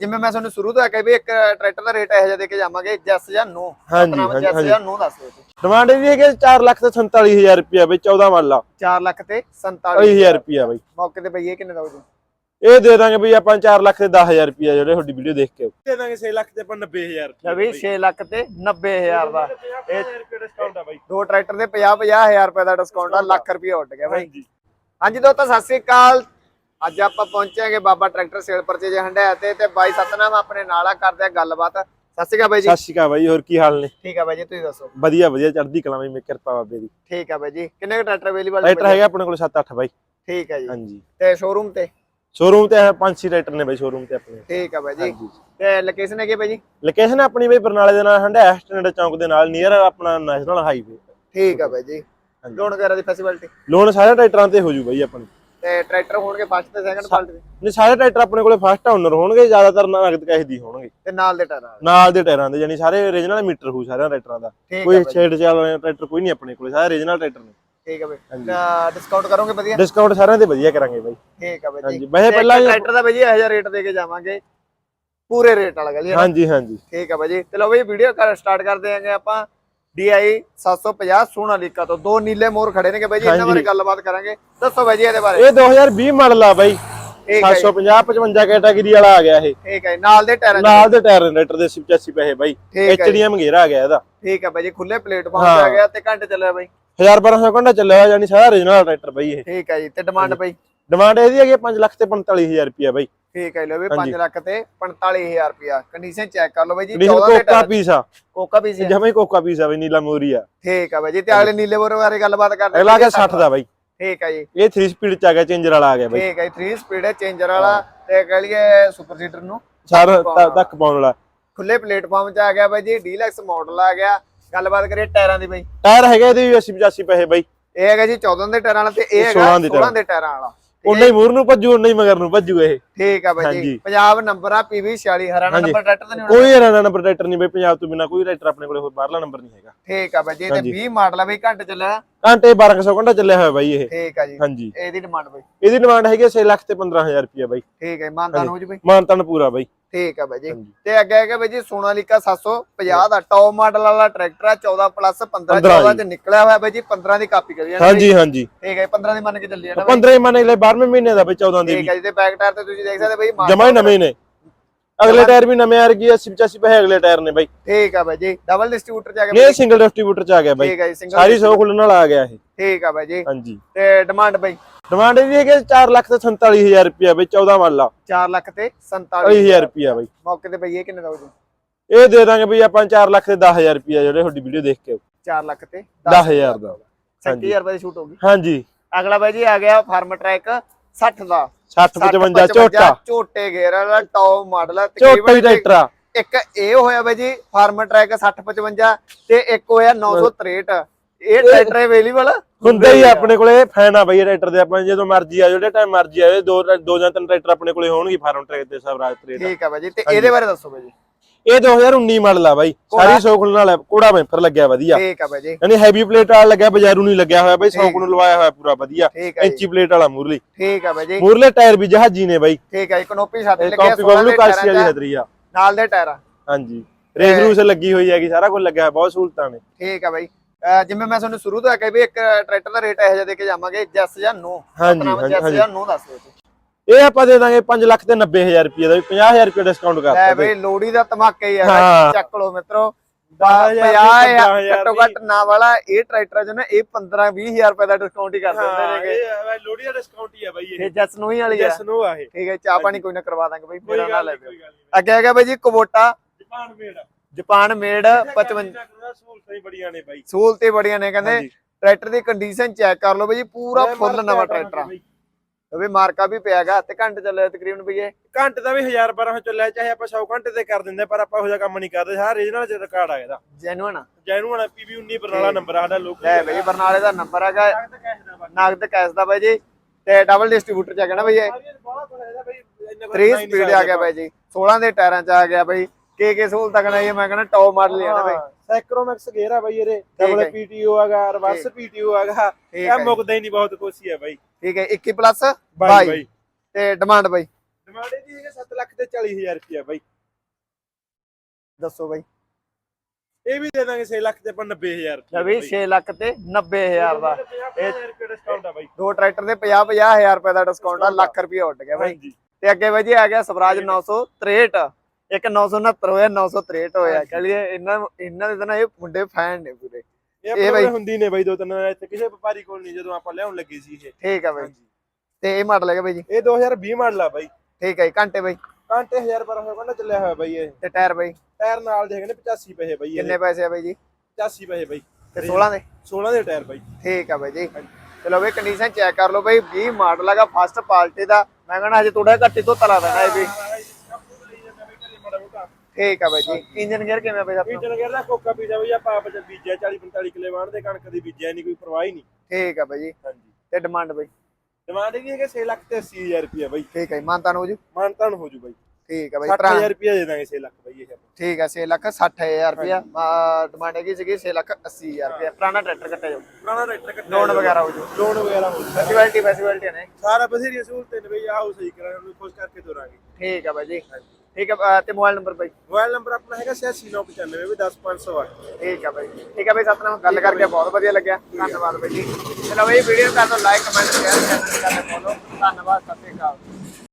ਜਿਵੇਂ ਮੈਂ ਤੁਹਾਨੂੰ ਸ਼ੁਰੂ ਤੋਂ ਆਖਿਆ ਵੀ ਇੱਕ ਟਰੈਕਟਰ ਦਾ ਰੇਟ ਇਹੋ ਜਿਹਾ ਦੇ ਕੇ ਜਾਵਾਂਗੇ ਜੈਸ ਜਾਂ ਨੋ। ਹਾਂਜੀ, ਹਾਂਜੀ, ਜੈਸ ਹਾਂਜੀ। ਜਾਂ ਨੋ ਦੱਸ ਦਿਓ ਡਿਮਾਂਡ ਇਹਦੀ ਹੈਗੀ 4 ਲੱਖ ਤੇ 47000 ਰੁਪਿਆ ਬਈ 14 ਮਾਡਲ ਆ 4 ਲੱਖ ਤੇ 47 20000 ਰੁਪਿਆ ਬਈ। ਮੌਕੇ ਤੇ ਬਈ ਇਹ ਕਿੰਨੇ ਦਾ ਹੋ ਇਹ ਦੇ ਦਾਂਗੇ ਬਈ ਆਪਾਂ 4 ਲੱਖ ਤੇ 10000 ਰੁਪਿਆ ਜਿਹੜੇ ਤੁਹਾਡੀ ਵੀਡੀਓ ਦੇਖ ਕੇ ਦੇ ਦਾਂਗੇ 6 ਲੱਖ ਤੇ ਆਪਾਂ 90000 ਲੈ ਵੀ 6 ਲੱਖ ਤੇ 90000 ਦਾ। ਇਹ ਰੁਪਏ ਡਿਸਕਾਊਂਟ ਆ ਬਈ। ਦੋ ਟਰੈਕਟਰ ਦੇ 50 50000 ਰੁਪਏ ਦਾ ਡਿਸਕਾਊਂਟ ਆ ਲੱਖ ਰੁਪਏ ਉੱਡ ਗਿਆ ਬਾਈ। ਹਾਂਜੀ। ਹਾਂਜੀ ਦੋਸਤੋ ਸਤਿ ਸ੍ਰੀ ਅਕਾਲ। ਅੱਜ ਆਪਾਂ ਪਹੁੰਚਾਂਗੇ Baba tractor sale purchase Handiaya ਤੇ ਤੇ ਬਾਈ ਸਤਨਾਮ ਆਪਣੇ ਨਾਲ ਆ ਕਰਦੇ ਆ ਗੱਲਬਾਤ। ਸਤਿ ਸ੍ਰੀ ਅਕਾਲ ਬਾਈ ਜੀ। ਸਤਿ ਸ਼੍ਰੀ ਅਕਾਲ ਬਾਈ ਹੋਰ ਕੀ ਹਾਲ ਨੇ? ਠੀਕ ਆ ਬਾਈ ਜੀ ਤੁਸੀਂ ਦੱਸੋ। ਵਧੀਆ ਵਧੀਆ ਚੜ੍ਹਦੀ ਕਲਾ ਬਈ ਮੇ ਕਿਰਪਾ ਬਾਬੇ ਦੀ। ਠੀਕ ਆ ਬਾਈ ਜੀ। ਕਿੰਨੇ ਕੁ ਟਰੈਕਟਰ ਅਵੇਲੇਬਲ ਟਰੈਕਟਰ ਹੈਗਾ ਆਪਣੇ ਕੋਲ 7-8 ਬਾਈ। ਠੀਕ ਆ ਜੀ। ਹਾਂਜੀ। ਤੇ ਸ਼ੋਰੂਮ ਤੇ? ਸ਼ੋਰੂਮ ਤੇ ਹੈ ਪੰਜ ਛੇ ਟਰੈਕਟਰ ਨੇ ਬਾਈ ਸ਼ੋਰੂਮ ਤੇ ਆਪਣੇ। ਠੀਕ ਆ ਬਾਈ ਜੀ। ਤੇ ਲੋਕੇਸ਼ਨ ਹੈਗੀ ਬਾਈ ਜੀ? ਲੋਕੇਸ਼ਨ ਆਪਣੀ ਬਈ ਬਰਨਾਲੇ ਦੇ ਨਾਲ ਹੰਡਿਆ ਸਟੈਂਡ ਚੌਂਕ ਦੇ ਨਾਲ ਨੀਅਰ ਆਪਣਾ ਨੈਸ਼ਨਲ ਹਾਈਵੇ ਠੀਕ ਆ ਬਾਈ ਜੀ। ਲੋਨ ਵਗੈਰਾ ਦੀ ਫੈਸਿਲਿਟੀ ਲੋਨ ਸਾਰੇ ਟਰੈਕਟਰਾਂ ਤੇ ਹੋ ਜੂ ਬਾਈ ਆਪਣੀ ਤੇ ਟਰੈਕਟਰ ਹੋਣਗੇ ਫਸਟ ਤੇ ਸੈਕੰਡ ਫਾਲਟ ਦੇ। ਨਹੀਂ ਸਾਰੇ ਟਰੈਕਟਰ ਆਪਣੇ ਕੋਲੇ ਫਸਟ ਓਨਰ ਹੋਣਗੇ ਜ਼ਿਆਦਾਤਰ ਨਗਦ ਕੈਸ਼ ਦੀ ਹੋਣਗੇ। ਤੇ ਨਾਲ ਦੇ ਟਾਇਰਾਂ। ਨਾਲ ਦੇ ਟਾਇਰਾਂ ਦੇ ਯਾਨੀ ਸਾਰੇ ਓਰੀਜਨਲ ਮੀਟਰ ਹੋ ਸਾਰਿਆਂ ਟਰੈਕਟਰਾਂ ਦਾ। ਕੋਈ ਛੇੜ ਚਾਲ ਵਾਲੇ ਟਰੈਕਟਰ ਕੋਈ ਨਹੀਂ ਆਪਣੇ ਕੋਲੇ ਸਾਰੇ ਓਰੀਜਨਲ ਟਰੈਕਟਰ ਨੇ। ਠੀਕ ਆ ਬਾਈ। ਡਿਸਕਾਊਂਟ ਕਰੋਗੇ ਵਧੀਆ? ਡਿਸਕਾਊਂਟ ਸਾਰਿਆਂ ਤੇ ਵਧੀਆ ਕਰਾਂਗੇ ਬਾਈ ਠੀਕ ਆ ਬਾਈ ਹਾਂਜੀ ਵੈਸੇ ਤੇ ਪਹਿਲਾਂ ਹੀ- ਟਰੈਕਟਰ ਦਾ ਬਾਈ ਜੀ ਇਹੋ ਜਿਹਾ ਰੇਟ ਦੇ ਕੇ ਜਾਵਾਂਗੇ ਪੂਰੇ ਰੇਟ ਵਾਲਾ ਗੱਲ ਹਾਂਜੀ ਹਾਂਜੀ। ਠੀਕ ਆ ਬਾਈ ਚਲੋ ਬਈ ਵੀਡੀਓ ਕਰ ਸਟਾਰਟ ਕਰਦੇ ਆਂਗੇ ਆਪਾਂ। DI 750 ਸੋਨਾਲੀਕਾ ਤੋਂ। ਦੋ ਨੀਲੇ ਮੋਰ ਖੜੇ ਨੇਗੇ ਬਾਈ ਜੀ ਇਹਨਾਂ। ਬਾਰੇ ਗੱਲਬਾਤ ਕਰਾਂਗੇ। ਦੱਸੋ ਬਾਈ ਜੀ ਇਹਦੇ ਬਾਰੇ। ਇਹ 2020 ਮਾਡਲ ਆ ਬਾਈ। ਠੀਕ ਹੈ ਜੀ, 750 55 ਕੈਟਾਗਰੀ ਵਾਲਾ ਆ ਗਿਆ ਇਹ। ਠੀਕ ਹੈ ਨਾਲ ਦੇ ਟਾਇਰਾਂ ਨਾਲ ਦੇ ਟਾਇਰ ਨੇ ਟਰੈਕਟਰ ਦੇ 85 ਪੈਸੇ ਬਾਈ। ਐਚਡੀਐਮ ਗੇਅਰ ਆ ਗਿਆ ਇਹਦਾ। ਠੀਕ ਹੈ ਬਾਈ ਜੀ ਖੁੱਲੇ ਪਲੇਟਫਾਰਮ ਹਾਂ। ਤੇ ਆ ਗਿਆ ਤੇ ਘੰਟੇ ਚੱਲਿਆ ਬਾਈ। 1200 ਘੰਟਾ ਚੱਲਿਆ ਯਾਨੀ ਸਾਰਾ ਓਰੀਜਨਲ ਟਰੈਕਟਰ ਬਾਈ ਇਹ। ਠੀਕ ਹੈ ਜੀ ਤੇ ਡਿਮਾਂਡ ਬਾਈ? ਡਿਮਾਂਡ ਇਹਦੀ ਹੈਗੀ 5 ਲੱਖ ਤੇ 45000 ਰੁਪਿਆ ਬਾਈ। ਠੀਕ ਹੈ ਲੋ ਵੀ ਹਾਂਜੀ। 5 ਲੱਖ ਤੇ 45000 ਰੁਪਿਆ ਕੰਡੀਸ਼ਨ ਚੈੱਕ ਕਰ ਲਓ ਬਾਈ ਜੀ ਡੀਜ਼ਲ 14 ਦੇ ਕੋਕਾ ਪੀਸ ਆ ਕੋਕਾ ਵੀ ਸੀ ਜਮੇ ਕੋਕਾ ਪੀਸ ਆ ਬਈ ਨੀਲਾ ਮੋਰੀ ਆ ਠੀਕ ਹੈ ਬਾਈ ਜੀ ਤੇ ਅਗਲੇ ਨੀਲੇ ਮੋਰ ਬਾਰੇ ਗੱਲਬਾਤ ਕਰਦੇ ਅਗਲਾ ਆ ਗਿਆ 60 ਦਾ ਬਾਈ। ਠੀਕ ਹੈ ਜੀ। ਇਹ 3 ਸਪੀਡ ਚ ਆ ਗਿਆ ਚੇਂਜਰ ਵਾਲਾ ਆ ਗਿਆ ਬਾਈ। ਠੀਕ ਹੈ 3 ਸਪੀਡ ਹੈ ਚੇਂਜਰ ਵਾਲਾ। ਤੇ ਕਹ ਲਈਏ ਸੁਪਰ ਸੀਟਰ ਨੂੰ। ਸਾਰਾ ਤੱਕ ਪਾਉਣ ਵਾਲਾ। ਖੁੱਲੇ ਪਲੇਟਫਾਰਮ 'ਚ ਆ ਗਿਆ ਬਾਈ ਜੀ ਡੀਲੈਕਸ ਮਾਡਲ ਆ ਗਿਆ। ਗੱਲਬਾਤ ਕਰੀਏ ਟਾਇਰਾਂ ਦੀ ਬਾਈ। ਟਾਇਰ ਹੈਗਾ ਇਹਦੇ ਵੀ 80 85 ਪੈਸੇ ਬਾਈ। ਇਹ ਹੈਗਾ ਜੀ 14 ਦੇ ਟਾਇਰਾਂ ਵਾਲਾ ਤੇ ਇਹ ਹੈਗਾ 16 ਦੇ 16 ਦੇ ਟਾਇਰਾਂ ਵਾਲਾ। ਉਨਾ ਹੀ ਮੂਰ ਨੂੰ ਭੱਜੂ ਉਨਾ ਹੀ ਮਗਰ ਨੂੰ ਭੱਜੂ ਇਹ ਠੀਕ ਆ ਬਾਈ ਜੀ। ਪੰਜਾਬ ਨੰਬਰ ਆ PV 46 ਹਰਿਆਣਾ। ਨੰਬਰ ਟਰੈਕਟਰ ਦਾ ਨਹੀਂ ਹੋਣਾ ਕੋਈ ਹਰਿਆਣਾ ਨੰਬਰ ਟਰੈਕਟਰ ਨਹੀਂ ਬਈ ਪੰਜਾਬ ਤੋਂ ਬਿਨਾ ਕੋਈ ਟਰੈਕਟਰ ਆਪਣੇ ਕੋਲੇ ਹੋਰ ਬਾਹਰਲਾ ਨੰਬਰ ਨਹੀਂ ਹੈਗਾ ਠੀਕ ਆ ਬਾਈ ਜੀ ਤੇ ਹਾਂਜੀ। 20 ਮਾਡਲ ਆ ਬਈ ਘੰਟੇ ਚੱਲਿਆ ਘੰਟੇ 1200 ਘੰਟਾ ਚੱਲਿਆ ਹੋਇਆ ਬਾਈ ਇਹ। ਠੀਕ ਆ ਜੀ। ਹਾਂਜੀ। ਇਹਦੀ ਡਿਮਾਂਡ ਬਾਈ। ਇਹਦੀ ਡਿਮਾਂਡ ਹੈਗੀ 6 ਲੱਖ ਤੇ 15000 ਰੁਪਿਆ ਬਾਈ। ਠੀਕ ਹੈ ਮਾਨਦਾਨ ਹੋ ਜੀ ਬਾਈ? ਮਾਨਤਨ ਪੂਰਾ ਬਾਈ। ਠੀਕ ਆ ਬਾਈ ਜੀ। ਤੇ ਅੱਗੇ ਹੈਗਾ ਬਾਈ ਜੀ ਸੋਨਾਲੀਕਾ 750 ਦਾ ਟੌਪ ਮਾਡਲ ਵਾਲਾ ਟਰੈਕਟਰ ਆ 14 ਪਲੱਸ 15 15 14 ਚ ਨਿਕਲਿਆ ਹੋਇਆ ਬਾਈ ਜੀ 15 ਦੀ ਕਾਪੀ ਕਰੀ ਜਾਣਾ ਹਾਂਜੀ ਹਾਂਜੀ। ਠੀਕ ਹੈ 15 ਦੀ ਮੰਨ ਕੇ ਚੱਲੀ ਜਾਣਾ ਬਾਈ। 15 ਹੀ ਮੰਨ ਲੈ 12ਵੇਂ ਮਹੀਨੇ ਦਾ ਬਈ 14 ਦੇ ਠੀਕ ਹੈ ਜੀ ਤੇ ਬੈਕ ਟਾਇਰ ਤੇ ਤੁਸੀਂ ਦੇਖ ਸਕਦੇ ਬਾਈ ਜਮਾ ਨਵੇਂ ਨੇ। ਅਗਲੇ ਟਾਇਰ ਵੀ ਨਵੇਂ ਆ ਰਗੀ 80 85 ਪੈਸੇ ਅਗਲੇ ਟਾਇਰ ਨੇ ਬਾਈ। ਠੀਕ ਆ ਬਾਈ ਜੀ ਡਬਲ ਡਿਸਟ੍ਰੀਬਿਊਟਰ ਚ ਆ ਇਹ ਗਿਆ ਸਿੰਗਲ ਡਿਸਟ੍ਰੀਬਿਊਟਰ ਚ ਆ ਗਿਆ ਬਾਈ। ਠੀਕ ਹੈ ਜੀ ਸਿੰਗਲ ਸਾਰੀ 100 ਖੁੱਲਣ ਵਾਲਾ ਆ ਗਿਆ ਇਹ। ਠੀਕ ਆ ਬਾਈ ਜੀ। ਹਾਂਜੀ। ਤੇ ਡਿਮਾਂਡ ਬਾਈ? ਡਿਮਾਂਡ ਇਹਦੀ ਹੈਗੀ 4 ਲੱਖ ਤੇ 47000 ਰੁਪਿਆ ਬਈ 14 ਮਾਡਲ ਆ 4 ਲੱਖ ਤੇ 47 40000 ਰੁਪਿਆ ਬਾਈ। ਮੌਕੇ ਤੇ ਬਈ ਇਹ ਕਿੰਨੇ ਦਾ ਹੋ ਜੂ? ਇਹ ਦੇ ਦਾਂਗੇ ਬਈ ਆਪਾਂ 4 ਲੱਖ ਤੇ 10000 ਰੁਪਿਆ ਜਿਹੜੇ ਤੁਹਾਡੀ ਵੀਡੀਓ ਦੇਖ ਕੇ 4 ਲੱਖ ਤੇ 10000 ਦਾ। 30000 ਰੁਪਏ ਦੀ ਛੂਟ ਹੋ ਗਈ। ਹਾਂਜੀ। ਅਗਲਾ ਬਾਈ ਜੀ ਆ ਗਿਆ ਫਾਰਮ ਟਰੈਕ 60 ਦਾ। 60 55 ਝੋਟਾ। ਝੋਟੇ ਗੇਅਰ ਵਾਲਾ ਟੌਪ ਮਾਡਲ ਆ। ਝੋਟਾ ਹੀ ਟਰੈਕਟਰ ਆ। ਇੱਕ ਇਹ ਹੋਇਆ ਬਾਈ ਜੀ ਫਾਰਮ ਟਰੈਕ 60 55 ਤੇ ਇੱਕ ਹੋਇਆ 963 ਇਹ ਟਰੈਕਟਰ ਅਵੇਲੇਬਲ ਹੁੰਦੇ ਹੀ ਆਪਣੇ ਕੋਲੇ ਫੈਨ ਆ ਬਈ ਇਹ ਟਰੈਕਟਰ ਦੇ ਆਪਾਂ ਜਦੋਂ ਮਰਜ਼ੀ ਆ ਜਿਹੜੇ ਟਾਈਮ ਮਰਜ਼ੀ ਦੋ ਦੋ ਜਾਂ ਤਿੰਨ ਟਰੈਕਟਰ ਆਪਣੇ ਕੋਲੇ ਹੋਣਗੇ ਫਾਰਮ ਟਰੈਕ ਤੇ ਸਵਰਾਜ ਟਰੇਡ ਠੀਕ ਆ ਬਾਈ ਜੀ ਤੇ ਇਹਦੇ ਬਾਰੇ ਦੱਸੋ ਬਾਈ ਜੀ। ਇਹ 2019 ਮਾਡਲ ਆ ਬਾਈ। ਸਾਰੀ 100 ਖੁੱਲਣ ਵਾਲਾ ਕੋੜਾ ਵੈਂਫਰ ਲੱਗਿਆ ਵਧੀਆ। ਠੀਕ ਆ ਬਾਈ ਜੀ ਯਾਨੀ ਹੈਵੀ ਪਲੇਟ ਵਾਲਾ ਲੱਗਿਆ ਬਾਜ਼ਾਰੂ ਨਹੀਂ ਲੱਗਿਆ ਹੋਇਆ ਬਾਈ। 100 ਠੀਕ। ਨੂੰ ਲਵਾਇਆ ਹੋਇਆ ਪੂਰਾ ਵਧੀਆ। ਇੰਚੀ ਪਲੇਟ ਵਾਲਾ ਮੂਰਲੀ। ਠੀਕ ਆ ਬਾਈ ਜੀ ਮੂਰਲੇ ਟਾਇਰ ਵੀ ਜਹਾਜੀ ਨੇ ਬਾਈ। ਠੀਕ ਆ ਕਨੋਪੀ ਛੱਤ ਇਹ ਲੱਗਿਆ ਕਾਪੀ 16 ਬਬਲੂ ਕਾਸੀ ਵਾਲੀ ਹਦਰੀ ਆ। ਨਾਲ ਦੇ ਟਾਇਰਾਂ। ਹਾਂਜੀ। ਰੇਸ ਰੂਸ ਲੱਗੀ ਹੋਈ ਹੈਗੀ ਸਾਰਾ ਕੁਝ ਲੱਗਿਆ ਹੋਇਆ, ਬਹੁਤ ਸਹੂਲਤਾਂ ਨੇ। ਠੀਕ ਆ ਬਾਈ ਜਿਵੇਂ ਮੈਂ ਤੁਹਾਨੂੰ ਸ਼ੁਰੂ ਤੋਂ ਆਖਿਆ ਵੀ ਇੱਕ ਟਰੈਕਟਰ ਦਾ ਰੇਟ ਇਹੋ ਜਿਹਾ ਦੇ ਕੇ ਜਾਵਾਂਗੇ ਜੈਸ ਜਾਂ ਨੋ। ਹਾਂਜੀ ਹਾਂਜੀ ਜੈਸ ਜਾਂ ਨੋ ਦੱਸ ਦਿਓ ਇਹ ਆਪਾਂ ਦੇ ਦਾਂਗੇ 5 ਲੱਖ ਤੇ 90000 ਰੁਪਏ ਦਾ ਵੀ 50000 ਰੁਪਏ ਡਿਸਕਾਊਂਟ ਲੈ ਕਰਤਾ ਬਈ ਲੋੜੀ ਦਾ ਧਮਾਕਾ ਹੀ ਹਾਂ। ਚੱਕ ਲਓ ਮਿੱਤਰੋ। 10,000 50 15,000 ਘੱਟੋ ਘੱਟ ਨਾ ਵਾਲਾ ਇਹ ਟਰੈਕਟਰ ਜੋ ਨਾ ਇਹ 15 20000 ਰੁਪਏ ਦਾ ਡਿਸਕਾਊਂਟ ਹੀ ਕਰ ਦਿੰਦੇ ਨੇਗੇ। ਇਹ ਲੋੜੀ ਦਾ ਡਿਸਕਾਊਂਟ ਹੀ ਆ ਬਾਈ ਇਹ। ਜੈਸ ਨੂੰ ਹੀ ਵਾਲੀ ਆ। ਜੈਸ ਨੂੰ ਆ ਇਹ। ਠੀਕ ਹੈ ਚਾਹ ਪਾਣੀ ਕੋਈ ਨਾ ਕਰਵਾ ਦਾਂਗੇ ਬਈ ਮੇਰਾ ਨਾਲ ਲੈ ਅੱਗੇ ਹੈਗਾ ਬਈ ਜੀ Kubota Japan made Japan made 55 ਸਹੂਲਤਾਂ ਹੀ ਬੜੀਆਂ ਨੇ ਬਾਈ। ਸਹੂਲਤੇ ਬੜੀਆਂ ਨੇ ਕਹਿੰਦੇ। ਟਰੈਕਟਰ ਦੀ ਕੰਡੀਸ਼ਨ ਚੈੱਕ ਕਰ ਲਓ ਬਈ ਜੀ ਪੂਰਾ ਫੁੱਲ ਨਵਾਂ ਟਰੈਕਟਰ ਆ। ਵੀ ਮਾਰਕਾ ਵੀ ਪਿਆਗਾ ਤੇ ਘੰਟੇ ਚੱਲੇ ਤਕਰੀਬਨ ਬਈ ਇਹ ਘੰਟੇ ਦਾ ਵੀ 1000 1200 ਚੱਲਿਆ ਚਾਹੇ ਆਪਾਂ 100 ਘੰਟੇ ਤੇ ਕਰ ਦਿੰਦੇ ਪਰ ਆਪਾਂ ਇਹੋ ਜਿਹਾ ਕੰਮ ਨਹੀਂ ਕਰਦੇ। ਸਾਰਾ ਰੀਜਨਲ ਚ ਰਿਕਾਰਡ ਆ ਇਹਦਾ। Genuine genuine PV 19 Barnala number ਆ ਸਾਡਾ ਲੋਕ ਲੈ ਬਈ ਬਰਨਾਲੇ ਦਾ ਨੰਬਰ ਹੈਗਾ। ਨਗਦ ਕੈਸ਼ ਦਾ ਬਾਈ। ਜੀ। ਤੇ ਡਬਲ ਡਿਸਟ੍ਰੀਬਿਊਟਰ ਚ ਹੈਗਾ ਨਾ ਬਈ ਇਹ 3 ਸਪੀਡ ਆ ਗਿਆ ਬਾਈ ਜੀ। 16 ਦੇ ਟਾਇਰਾਂ ਚ ਆ ਗਿਆ ਬਾਈ। ਕੇ ਕੇ ਸਹੂਲਤਾਂ ਕਹਣਾ ਇਹ ਮੈਂ ਕਹਿੰਦਾ ਟੌਪ ਮਾਡਲ ਹੀ ਆ ਨਾ ਬਾਈ। ਸੈਕਰੋਮੈਕਸ ਗੇਅਰ ਆ ਬਾਈ ਇਹਦੇ। ਡਬਲ ਪੀਟੀਓ ਹੈਗਾ ਰਿਵਰਸ ਪੀਟੀਓ ਹੈਗਾ। ਇਹ ਮੁੱਕਦਾ ਹੀ ਨਹੀਂ ਬਹੁਤ ਕੁਛ ਹੀ ਬਾਈ। ਠੀਕ ਹੈ 21 ਪਲੱਸ ਬਾਈ 22 ਤੇ ਡਿਮਾਂਡ ਬਾਈ? ਡਿਮਾਂਡ ਇਹਦੀ ਹੈਗੇ 7 ਲੱਖ ਤੇ 40000 ਰੁਪਿਆ ਬਾਈ। ਦੱਸੋ ਬਾਈ। ਇਹ ਵੀ ਦੇ ਦਾਂਗੇ 6 ਲੱਖ ਤੇ ਆਪਾਂ 90000 ਰੁਪਏ ਵੀ 6 ਲੱਖ ਤੇ 90000 ਦਾ। 50000 ਰੁਪਏ ਡਿਸਕਾਊਂਟ ਆ ਬਾਈ। ਦੋ ਟਰੈਕਟਰ ਦੇ 50 50000 ਰੁਪਏ ਦਾ ਡਿਸਕਾਊਂਟ ਆ ਲੱਖ ਰੁਪਏ ਉੱਡ ਗਿਆ ਬਾਈ। ਤੇ ਅੱਗੇ ਬਾਈ ਜੀ ਆ ਗਿਆ ਸਵਰਾਜ 963 ਇੱਕ 969 ਹੋਇਆ 963 ਹੋਇਆ। ਕਹ ਲਈਏ ਇਹਨਾਂ ਇਹਨਾਂ ਦੇ ਤਾਂ ਨਾ ਇਹ ਮੁੰਡੇ ਫੈਨ ਨੇ ਪੂਰੇ। ਇਹ ਬਾਈ- ਹੁੰਦੀ ਨੇ ਬਾਈ ਦੋ ਤਿੰਨ ਇੱਥੇ ਕਿਸੇ ਵਪਾਰੀ ਕੋਲ ਨਹੀਂ ਜਦੋਂ ਆਪਾਂ ਲਿਆਉਣ ਲੱਗੇ ਸੀ ਇਹ। ਠੀਕ ਆ ਬਾਈ। ਤੇ ਇਹ ਮਾਡਲ ਹੈਗਾ ਬਾਈ ਜੀ। ਇਹ 2020 ਮਾਡਲ ਆ ਬਾਈ। ਠੀਕ ਹੈ ਘੰਟੇ ਬਾਈ। ਘੰਟੇ 1000 ਪਰ ਹੋਇਆ ਕਹਿੰਦਾ ਚੱਲਿਆ ਹੋਇਆ ਬਾਈ ਇਹ। ਤੇ ਟਾਇਰ ਬਾਈ। ਟਾਇਰ ਨਾਲ ਦੇ ਹੈਗੇ ਨੇ 85 ਪੈਸੇ ਬਾਈ ਕਿੰਨੇ ਪੈਸੇ ਆ ਬਾਈ ਜੀ? 85 ਪੈਸੇ ਬਾਈ। ਤੇ 16 ਦੇ? 16 ਦੇ ਟਾਇਰ ਬਾਈ। ਠੀਕ ਆ ਬਾਈ ਜੀ। ਚਲੋ ਬਈ ਕੰਡੀਸ਼ਨ ਚੈੱਕ ਕਰ ਲਓ ਬਾਈ 20 ਮਾਡਲ ਹੈਗਾ ਫਸਟ ਪਾਰਟੀ ਦਾ। ਮੈਂ ਕਹਿੰਦਾ ਹਜੇ ਥੋੜਾ ਘੱਟੀ ਤੋਂ ਤਲਾ ਦੇਣਾ ਇਹ ਵੀ। ਠੀਕ ਆ ਬਾਈ ਜੀ। ਇੰਜਨ ਗੇਅਰ ਕਿਵੇਂ ਆ ਬਾਈ ਆਪਣਾ? ਇੰਜਨ ਕਹਿੰਦਾ ਕੋਕਾ ਪੀਜਾ ਬਈ ਆਪਾਂ ਆਪ ਚ ਬੀਜਿਆ 40 45 ਕਿਲੇ ਵਾਣ ਦੇ ਕਣਕ ਦੀ ਬੀਜਿਆ ਨਹੀਂ ਕੋਈ ਪਰਵਾਹ ਹੀ ਨਹੀਂ ਠੀਕ ਆ ਬਾਈ ਜੀ। ਹਾਂਜੀ। ਤੇ ਡਿਮਾਂਡ ਬਾਈ? ਡਿਮਾਂਡ ਇਹਦੀ ਹੈਗੇ 6 ਲੱਖ ਤੇ 80000 ਰੁਪਏ ਬਾਈ। ਠੀਕ ਹੈ ਮਾਨਤਾਨ ਹੋ ਜੂ? ਮਾਨਤਾਨ ਹੋ ਜੂ ਬਾਈ। ਠੀਕ ਆ ਬਾਈ ਭਰਾ। 60000 ਰੁਪਏ ਦੇ ਦਾਂਗੇ 6 ਲੱਖ ਬਾਈ ਇਹ। ਠੀਕ ਆ 6 ਲੱਖ 60000 ਰੁਪਇਆ ਡਿਮਾਂਡ ਹੈਗੀ ਸੀਗੀ 6 ਲੱਖ 80000 ਰੁਪਇਆ ਪੁਰਾਣਾ ਟਰੈਕਟਰ ਕੱਟਿਆ ਜਾਊ। ਪੁਰਾਣਾ ਟਰੈਕਟਰ ਕੱਟਿਆ ਲੋਨ ਵਗੈਰਾ ਹੋ ਜੂ। ਲੋਨ ਵਗੈਰਾ ਹੋ ਜੂ। ਫੈਸਿਲਿਟੀ ਫੈਸਿਲਿਟੀ ਨੇ। ਸਾਰਾ ਬਥੇਰੀ ਸਹੂਲਤਾਂ ਨੇ ਬਈ ਆਓ ਸਹੀ ਕਰਾਂਗੇ ਉਹਨੂੰ ਖੁਸ਼ ਕਰਕੇ ਤੋਰਾਂਗੇ। ਠੀਕ ਆ ਬਾਈ ਜੀ। ਠੀਕ ਅਹ ਤੇ ਮੋਬਾਈਲ ਨੰਬਰ ਬਾਈ? ਮੋਬਾਈਲ ਨੰਬਰ ਆਪਣਾ ਹੈਗਾ 8695 ਵੀ 10508 ਠੀਕ ਆ ਬਾਈ। ਠੀਕ ਆ ਬਾਈ ਸਤਨਾਮ ਗੱਲ ਕਰਕੇ ਬਹੁਤ ਵਧੀਆ ਲੱਗਿਆ। ਧੰਨਵਾਦ ਬਾਈ ਜੀ। ਚਲੋ ਬਾਈ ਵੀਡੀਓ ਕਰ ਦਿਓ ਲਾਈਕ ਕਮੈਂਟ ਸ਼ੇਅਰ ਕਰ ਦਿਓ ਧੰਨਵਾਦ ਸਤਿ ਸ਼੍ਰੀ ਅਕਾਲ।